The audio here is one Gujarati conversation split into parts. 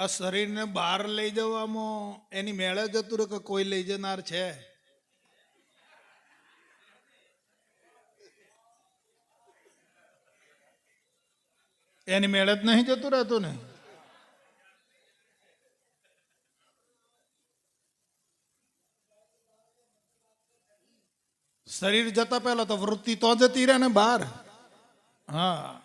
આ શરીરને બહાર લઈ જવામાં એની મેળે જતું રહે કે કોઈ લઈ જનાર છે? એની મેળે જ નહીં જતું રહેતું ને? શરીર જતા પહેલા તો વૃત્તિ તો જતી રહે ને બહાર. હા.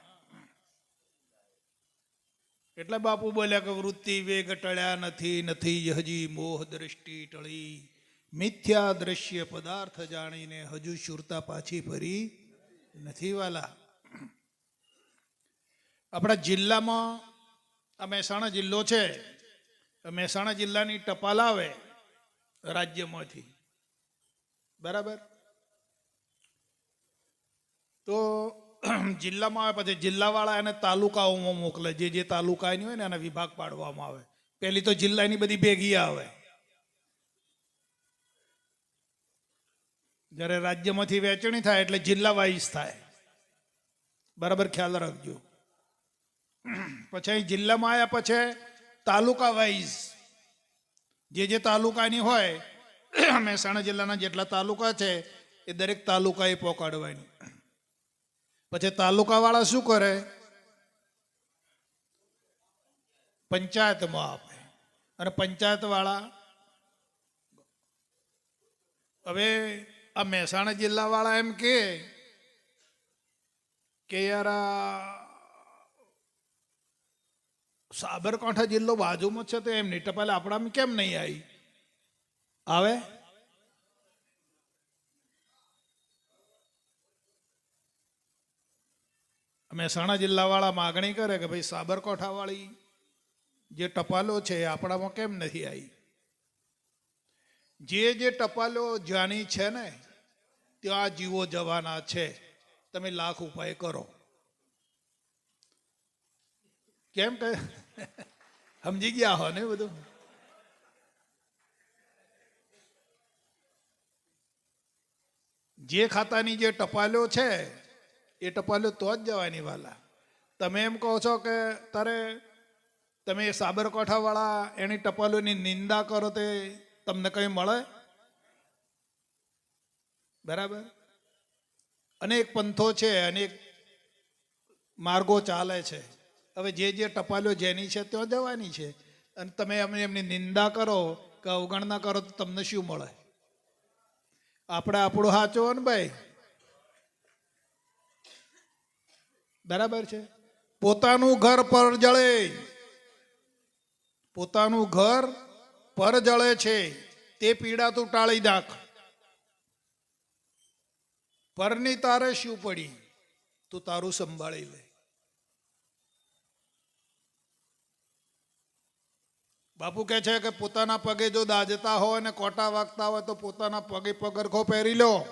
એટલે બાપુ બોલ્યા કે વૃત્તિ વેગ ટળ્યા નથી નથી હજી મોહ દ્રષ્ટિ ટળી. મિથ્યા દ્રશ્ય પદાર્થ જાણીને હજુ શુરતા પાછી ફરી નથી વાલા. આપણા જિલ્લામાં આ મહેસાણા જિલ્લો છે. મહેસાણા જિલ્લાની ટપાલ આવે રાજ્યમાંથી. બરાબર? તો જિલ્લામાં આવે, પછી જિલ્લાવાળા એને તાલુકાઓમાં મોકલે. જે જે તાલુકાની હોય ને એના વિભાગ પાડવામાં આવે. પેલી તો જિલ્લાની બધી ભેગી આવે. જ્યારે રાજ્યમાંથી વહેંચણી થાય એટલે જિલ્લા વાઇઝ થાય. બરાબર ખ્યાલ રાખજો. પછી જિલ્લામાં આવ્યા પછી તાલુકા વાઇઝ જે જે તાલુકાની હોય, મહેસાણા જિલ્લાના જેટલા તાલુકા છે, એ દરેક તાલુકાએ પહોંચાડવાની પછી તાલુકાવાળા શું કરે? પંચાયતમાં આપે. અને પંચાયતવાળા હવે આ મહેસાણા જિલ્લાવાળા એમ કે કે યાર સાબરકાંઠા જિલ્લો બાજુમાં છે તો એમની ટપાલ આપણામાં કેમ નહીં આવી? આવે? મહેસાણા જિલ્લાવાળા માગણી કરે કે ભાઈ સાબરકાંઠાવાળી જે ટપાલો છે એ આપણામાં કેમ નથી આવી? જે જે ટપાલો જાણી છે ને, ત્યાં જીવો જવાના છે. તમે લાખ ઉપાય કરો. કેમ કે સમજી ગયા હો ને બધું? જે ખાતાની જે ટપાલો છે એ ટપાલું તો જ જવાની વાલા. તમે એમ કહો છો કે તારે, તમે સાબરકાંઠાવાળા એની ટપાલોની નિંદા કરો તે તમને કંઈ મળે? બરાબર? અનેક પંથો છે અનેક માર્ગો ચાલે છે. હવે જે જે ટપાલો જેની છે ત્યાં જવાની છે. અને તમે અમે એમની નિંદા કરો કે અવગણના કરો તો તમને શું મળે? આપણે આપણું સાચો ને ભાઈ? બરાબર છે? પોતાનું ઘર પર જળે. પોતાનું ઘર પર જળે છે. તે પીડા તું ટાળી નાખ. પરની તારે શું પડી? તું તારું સંભાળી લે. બાપુ કહે છે કે પોતાના પગે જો દાજતા હોય ને કોટા વાગતા હોય તો પોતાના પગે પગરખો પહેરી લો.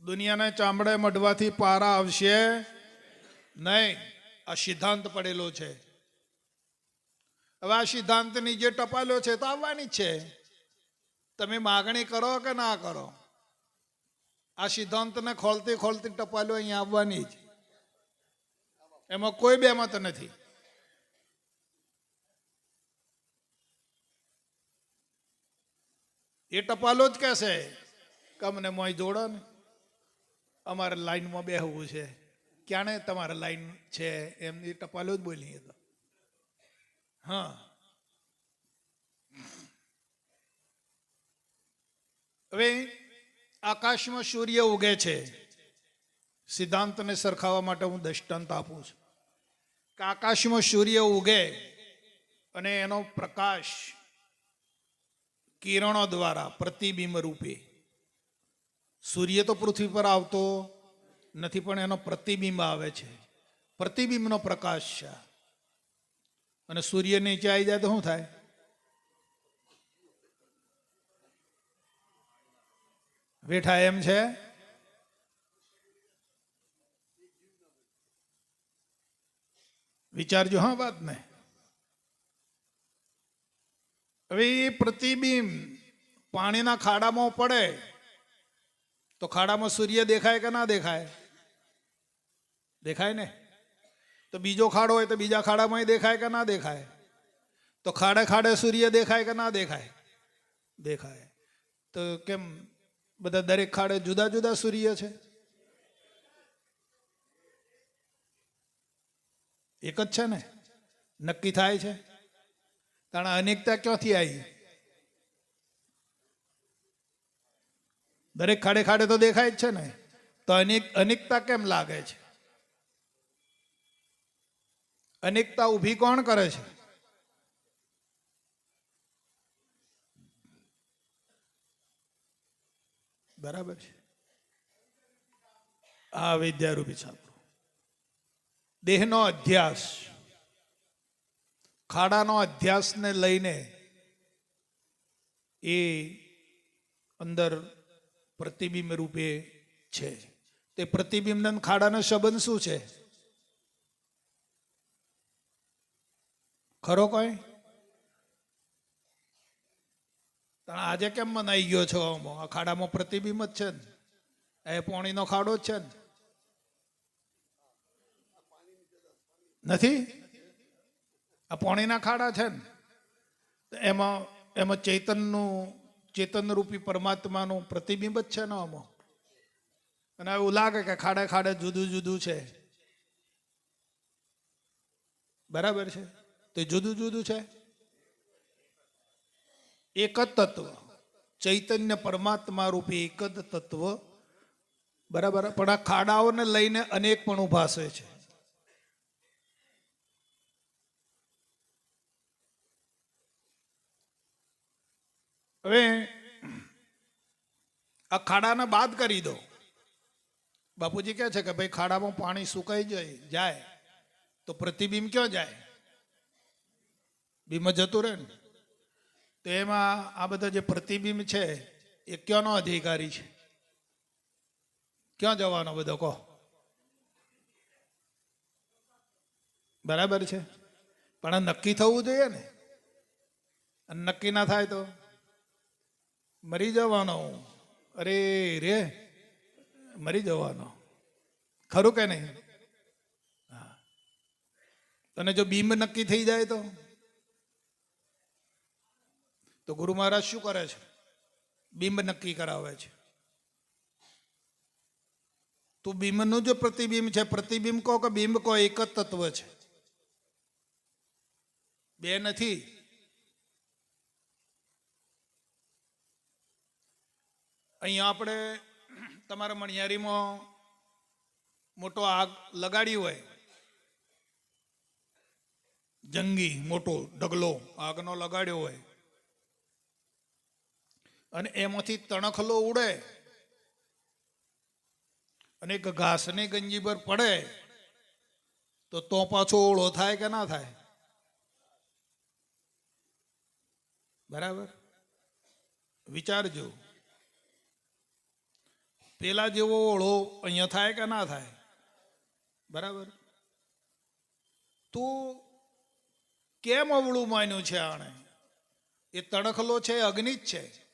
દુનિયાને ચામડે મઢવાથી પારા આવશે નહીં. આ સિદ્ધાંત પડેલો છે. હવે આ સિદ્ધાંતની જે ટપાલો છે તો આવવાની જ છે. તમે માગણી કરો કે ના કરો? આ સિદ્ધાંતને ખોલતી ખોલતી ટપાલો અહીંયા આવવાની જ. એમાં કોઈ બે મત નથી. એ ટપાલો જ કહેશે કે અમને મોય જોડો ને. અમારે લાઈનમાં બેહવું છે. ક્યાંને તમારે લાઈન છે એમની ટપાલો જ બોલી તો. હા. હવે આકાશમાં સૂર્ય ઉગે છે. સિદ્ધાંતને સરખાવવા માટે હું દ્રષ્ટાંત આપું છું. કે આકાશમાં સૂર્ય ઉગે અને એનો પ્રકાશ કિરણો દ્વારા, પ્રતિબિંબ રૂપે સૂર્ય તો પૃથ્વી પર આવતો નથી, પણ એનો પ્રતિબિંબ આવે છે. પ્રતિબિંબનો પ્રકાશ છે. અને સૂર્ય નીચે આવી જાય તો શું થાય? બેઠા એમ છે? વિચારજો હા વાત ને હવે એ પ્રતિબિંબ પાણીના ખાડામાં પડે તો ખાડામાં સૂર્ય દેખાય કે ના દેખાય? દેખાય ને? તો બીજો ખાડો હોય તો બીજા ખાડામાં દેખાય કે ના દેખાય? તો ખાડે ખાડે સૂર્ય દેખાય કે ના દેખાય? દેખાય. તો કેમ બધા દરેક ખાડે જુદા જુદા સૂર્ય છે? એક જ છે ને? નક્કી થાય છે? તાણા અનેકતા ક્યાંથી આવી? દરેક ખાડે ખાડે તો દેખાય જ છે ને. તો અનેક અનેકતા કેમ લાગે છે? અનેકતા ઊભી કોણ કરે છે? બરાબર છે. આ વિદ્યારૂપી છાપરો દેહનો અધ્યાસ ખાડાનો અધ્યાસને લઈને એ અંદર પ્રતિબિંબ રૂપે છે. તે પ્રતિબિંબ અને ખાડાનો સંબંધ શું છે? ખરો કોઈ? પણ આજે કેમ મનાઈ ગયો છો આમાં? આ ખાડામાં પ્રતિબિંબ જ છે ને? એ પોણીનો ખાડો જ છે ને? નથી? આ પોણીના ખાડા છે ને? એમાં એમાં ચૈતનનું ચેતન રૂપી પરમાત્માનું પ્રતિબિંબ જ છે ને આમાં? અને એવું લાગે કે ખાડે ખાડે જુદું જુદું છે. બરાબર છે? તો જુદું જુદું છે? એક જ તત્વ. ચૈતન્ય પરમાત્મા રૂપી એક જ તત્વ. બરાબર? પણ આ ખાડાઓને લઈને અનેક પણ ઉભાસે છે. હવે આ ખાડાને બાદ કરી દો. બાપુજી કહે છે કે ભાઈ ખાડામાં પાણી સુકાઈ જાય જાય. તો પ્રતિબિંબ ક્યાં જાય? બીમ જતું રહે ને. તો એમાં આ બધા જે પ્રતિબિંબ છે, એ ક્યાંનો અધિકારી છે? ક્યાં જવાનો બધો કહો? બરાબર છે. પણ આ નક્કી થવું જોઈએ ને. નક્કી ના થાય તો? મરી જવાનો. અરે રે, મરી જવાનો. ખરું કે નહીં? હા. અને જો બીમ નક્કી થઈ જાય તો? તો ગુરુ મહારાજ શું કરે છે? બિંબ નક્કી કરાવે છે. તું બિંબનું જો પ્રતિબિંબ છે. પ્રતિબિંબ કહો કે બિંબ કહો એક જ તત્વ છે? બે નથી. અહીંયા આપણે તમારા મણિયારીમાં મોટો આગ લગાડી હોય, જંગી, મોટો, ઢગલો આગનો લગાડ્યો હોય, અને એમાંથી તણખલો ઉડે, અને એક ઘાસની ગંજી પર પડે, તો તો પાછો ઓળો થાય કે ના થાય? બરાબર? વિચારજો. પેલા જેવો ઓળો અહીંયા થાય કે ના થાય? બરાબર? તું કેમ અવળું માન્યું છે આણે? એ તણખલો છે, અગ્નિ જ છે.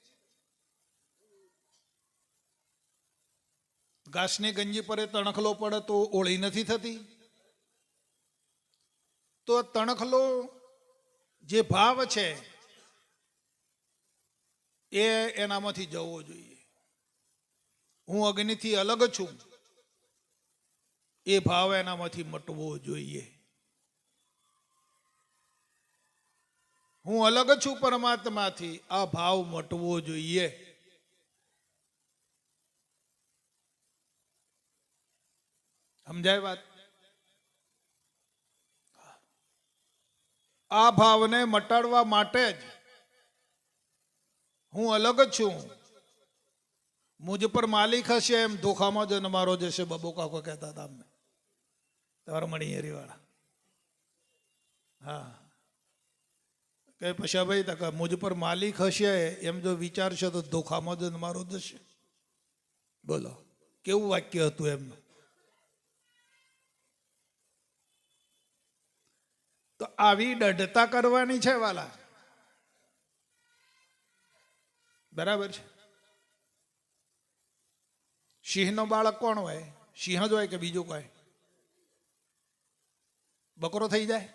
ઘાસની ગંજી પર એ તણખલો પડે તો ઓળી નથી થતી? તો તણખલો જે ભાવ છે, એ એનામાંથી જવો જોઈએ. હું અગ્નિથી અલગ છું. એ ભાવ એનામાંથી મટવો જોઈએ. હું અલગ છું પરમાત્માથી, આ ભાવ મટવો જોઈએ. સમજાય વાત? આ ભાવને મટાડવા માટે જ હું અલગ છું. મુજ પર માલિક હશે એમ ધોખામાં જ મારો જશે બબો કાકો કહેતા હતા અમને. તમારા મણિયેરી વાળા હા. કે પછી ભાઈ તક મુજ પર માલિક હશે એમ જો વિચારશે તો ધોખામાં જ મારો જશે બોલો, કેવું વાક્ય હતું એમનું? તો આવી દઢતા કરવાની છે વાલા. બરાબર છે? સિંહનો બાળક કોણ હોય? સિંહ જ હોય કે બીજું કોઈ? બકરો થઈ જાય?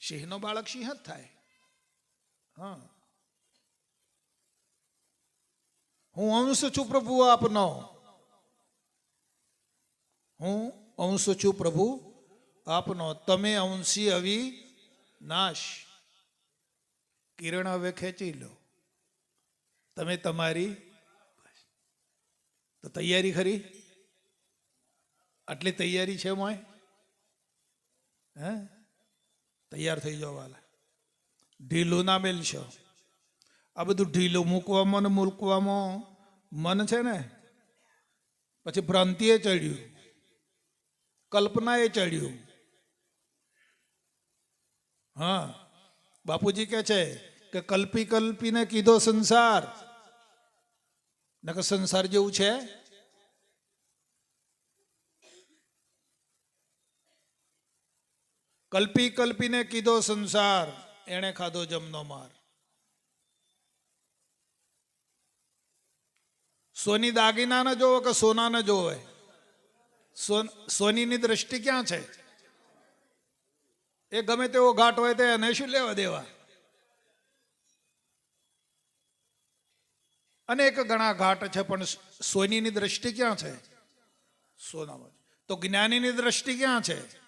સિંહનો બાળક સિંહ જ થાય. હા. હું અંશ છું પ્રભુ આપનો. હું અંશ છું પ્રભુ આપનો. તમે અંશી અવી નાશ. કિરણ હવે ખેંચી લો. તમે તમારી તો તૈયારી ખરી? આટલી તૈયારી છે મોય? હે? તૈયાર થઈ જાઓ વાલા. ઢીલું ના મેલશો. આ બધું ઢીલું મૂકવામાં ને મૂકવામાં મન છે ને? પછી ભ્રાંતિએ ચડ્યું. કલ્પનાએ ચડ્યું. હા. બાપુજી કે છે કે કલ્પી કલ્પીને કીધો સંસાર. નકર સંસાર જેવું છે? કલ્પી કલ્પીને કીધો સંસાર, એણે ખાધો જમનો માર. સોની દાગીના ન જોવો કે સોના ન જોવે? સોન- સોનીની દ્રષ્ટિ ક્યાં છે? એ ગમે તેવો ઘાટ હોય તે એને શું લેવા દેવા? અનેક ઘણા ઘાટ છે, પણ સોનીની દ્રષ્ટિ ક્યાં છે? સોનામાં તો જ્ઞાનીની દ્રષ્ટિ ક્યાં છે?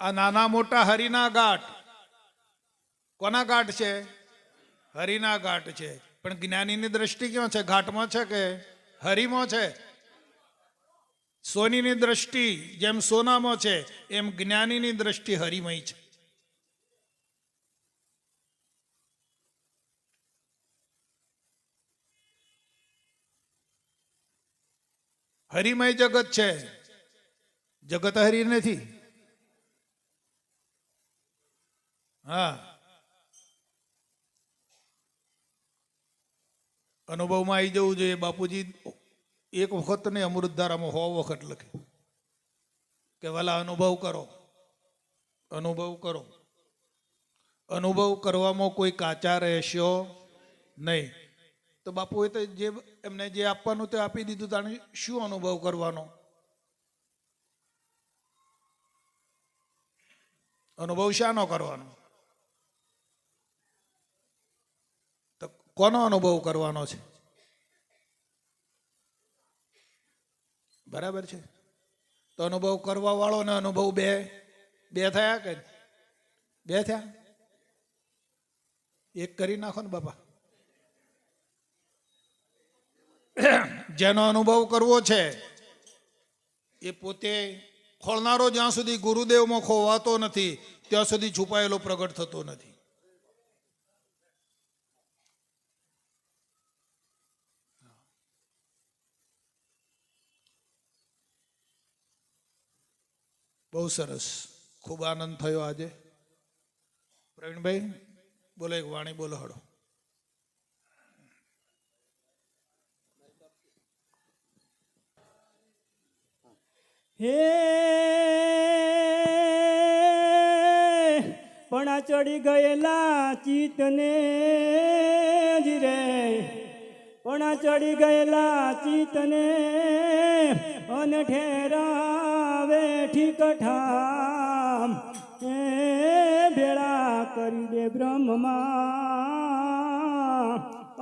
આ નાના મોટા હરિના ઘાટ. કોના ઘાટ છે? હરિના ઘાટ છે. પણ જ્ઞાનીની દ્રષ્ટિ ક્યાં છે? ઘાટમાં છે કે હરિમાં છે? સોનીની દ્રષ્ટિ જેમ સોનામાં છે, એમ જ્ઞાનીની દ્રષ્ટિ હરિમય છે. હરિમય જગત છે. જગત હરિ નથી. હા. અનુભવમાં આવી જવું જોઈએ. બાપુજી એક વખત ને અમૃતધારામાં હો વખત લખે. કે વાલા, અનુભવ કરો. અનુભવ કરો. અનુભવ કરવામાં કોઈ કાચા રહેશો નહીં. તો બાપુએ તો જે એમને જે આપવાનું તે આપી દીધું તાણે શું અનુભવ કરવાનો? અનુભવ શાનો કરવાનો? તો કોનો અનુભવ કરવાનો છે? બરાબર છે? તો અનુભવ કરવા વાળો ને અનુભવ બે બે થયા કે? બે થયા? એક કરી નાખો ને બાપા. જેનો અનુભવ કરવો છે, એ પોતે ખોલનારો જ્યાં સુધી ગુરુદેવમાં ખોવાતો નથી, ત્યાં સુધી છુપાયેલો પ્રગટ થતો નથી. બહુ સરસ. ખૂબ આનંદ થયો આજે. પ્રવીણભાઈ, બોલો એક વાણી બોલો હડો હે પણ ચડી ગયેલા ચિતને જ રે. પણ ચડી ગયેલા ચિતને અન ઠેરાવે ઠીક ઠામ. એ ભેળા કરી દે બ્રહ્મમાં.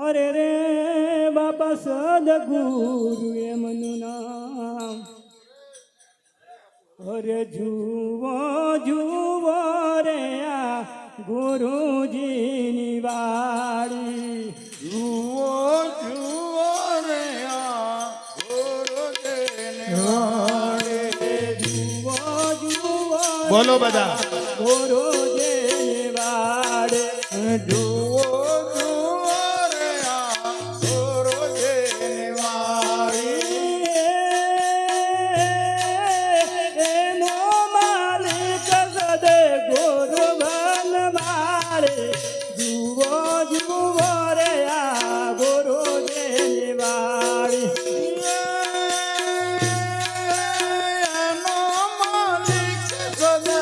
અરે રે બાપા સદગુરુ એમનું નામ. અરે જુઓ જુઓ રે આ ગુરુજીની વાડી. જુઓ જુઓ રે આ ગુરુદેવને જુઓ જુઓ બોલો બધા. ગુરુજીની વાડી.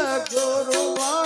માલિક